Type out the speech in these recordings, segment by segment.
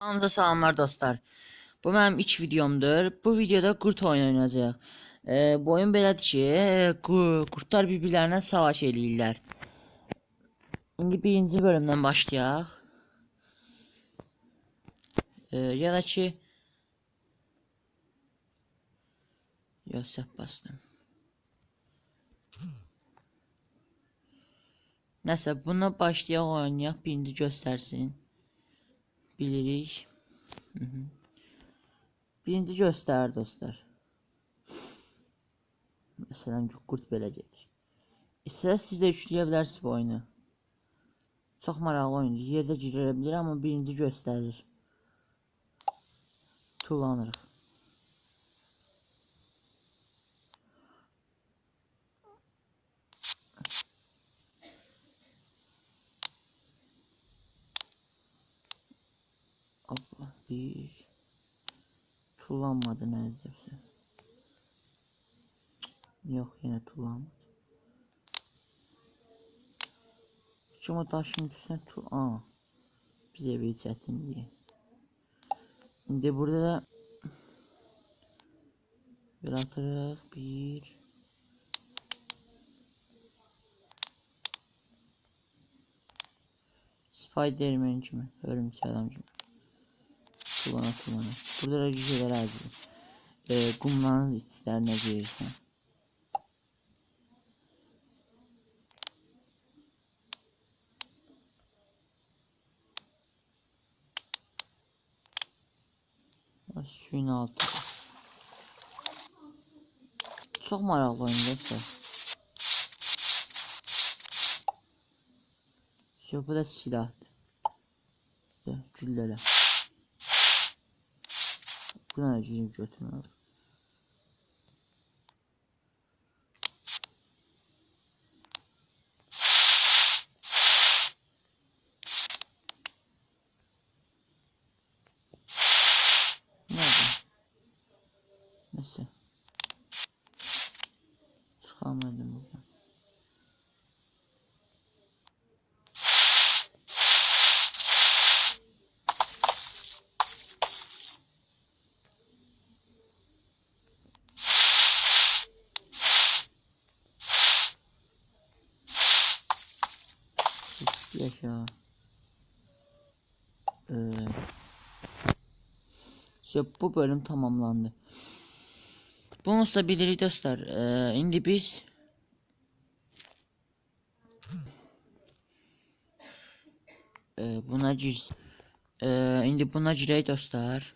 Hamınıza salamlar dostlar. Bu mənim ilk videomdur. Bu videoda qurt oyunu oynayacağıq. Ee, bu oyun belədir ki, e, qurtlar bir-birlərinə savaş eləyirlər. İndi birinci bölümdən başlayaq. Ee, ya da ki Yox, səhv bastım. Nəsə, buna başlayaq oynayaq, birinci göstərsin. Bilirik. Hı -hı. Birinci göstərir dostlar. Məsələn, ki, qurt belə gedir. İstəsəz siz də yükləyə bilərsiniz bu oyunu. Çox maraqlı oyundur. Yerdə girə bilər, amma birinci göstərir. Tullanırıq. Bir. Tullanmadı neredeyse. Yok yine tullanmadı. Kim o taşın üstüne tu... Aa. Bize bir çətinliyi. İndi burada da bir atırıq. Bir. Spiderman kimi. Örümcək adam kimi. Tullana tullana. Burada da cüceler acı. Ee, kumların içlerine girirsen. Ha, Suyun altı. Çok maraqlı oyun dostlar. Şu bu da girip götürmək olur. Nerede? Neyse. Çıkamadım buradan. Yaşa. Ee, bu bölüm tamamlandı. Bunu da bilirik dostlar. Ee, indi biz ee, buna gir. Ee, indi buna girək dostlar.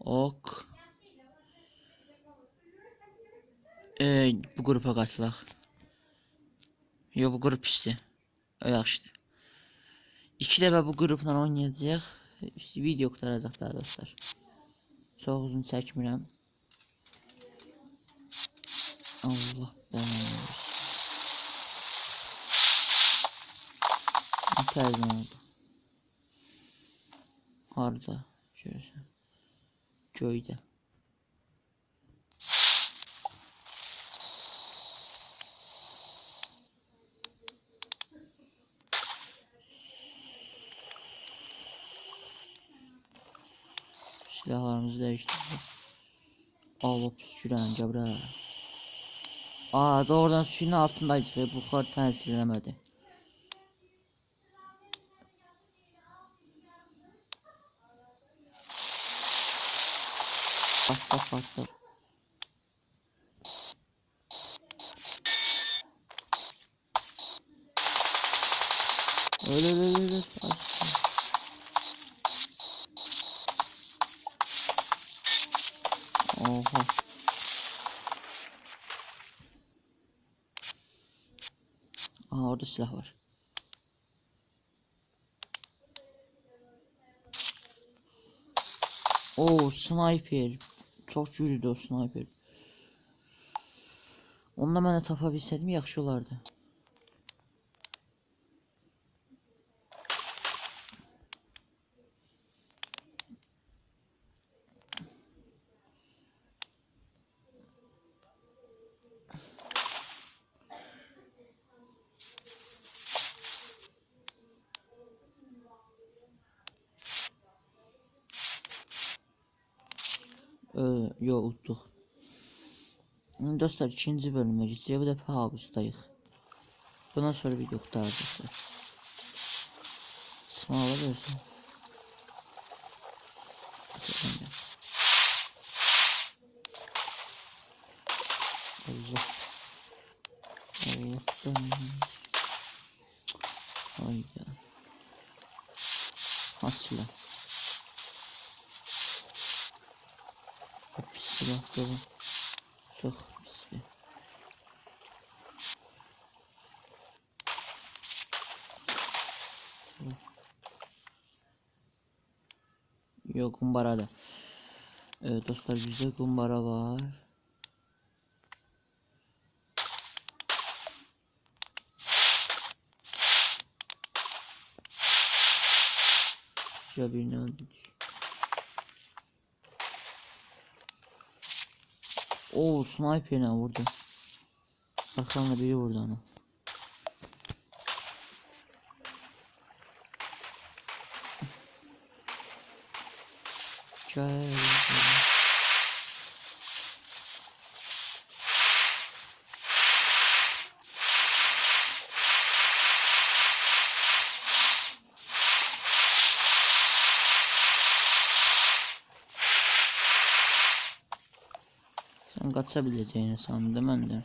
Ok. Ee, bu qrupa qatılaq. Yo bu qrup pisdir. O yaxşıdır. İki dəfə bu qrupla oynayacağıq. Video qurtaracaq daha dostlar. Çox uzun çəkmirəm. Allah belanı. Təzən oldu. Harda görürsən? Göydə. Silahlarımızı değiştirdik. Alıp püskürən cabra. Aa doğrudan suyun altındaydık ve buxar təsir eləmədi. Bak bak bak. Oha. Aa orada silah var. Oo sniper. Çok yürüdü o sniper. Onu da mənə tapa bilsəydim yaxşı olardı. Ö, yo. İndi Dostlar ikinci bölüme geçeceğiz. Bu defa havuzdayıq. Bundan sonra video qutarır dostlar. Smala versin. Allah. Allah'tan. Hayda. Hasla. Silah da bu. Çok pisli. Yok kumbara da. Evet dostlar bizde kumbara var. Şuraya birini öldürdük. Oo sniper'ine vurdu. Arkamda biri vurdu onu. Gel. Sen kaçabileceğini sandım ben de.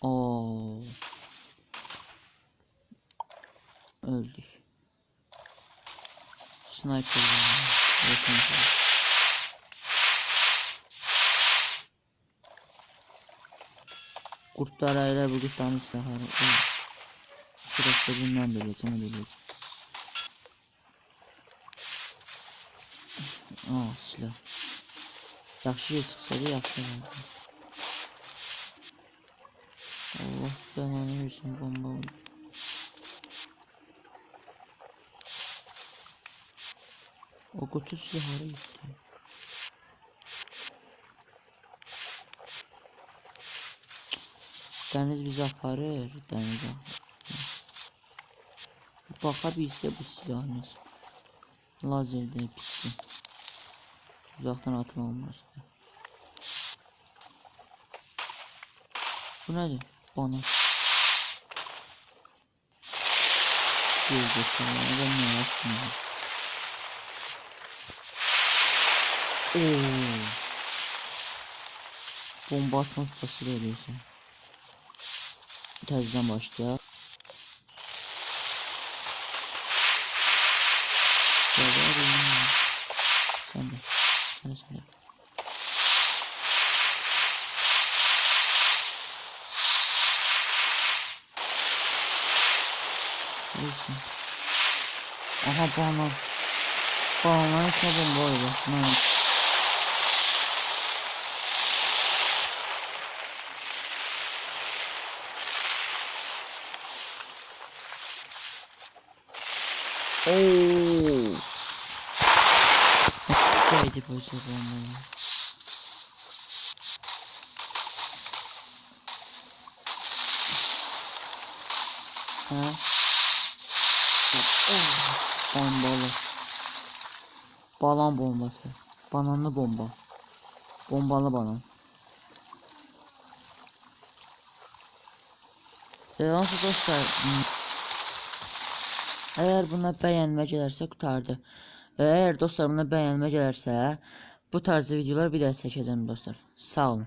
Oo. Öldük. Sniper. sniper. Kurtlar aile bu tane silahları. Şurası bilmem de öleceğim öleceğim. Aa silah. Yaxşı yer çıxsaydı yaxşı olardı. Allah belanı versin bomba vurdu. O kutu silahları gitti. Deniz bizi aparır, deniz aparır. Baka bilsə bu silah nəsə. Lazerdə pisdir. Uzaktan atma olmazdı. Bu nedir? Bana. Geri geçelim. Ben ne yaptım? ya? Oo. Bomba atma ustası böyleyse. Tezden başlayalım. Severim. De. Neyse. Aha bağlan. Bağlan sabun bu arada. Ne? Oo. Haydi boşa bomba. Ha? Oh. Bombalı. Balon bombası. Bananlı bomba. Bombalı. Ee, nasıl dostlar? hmm, Eğer buna beğenme gelirse kurtardı. Eğer dostlar buna beğenme gelirse bu tarzda videolar bir daha çekeceğim dostlar. Sağ olun.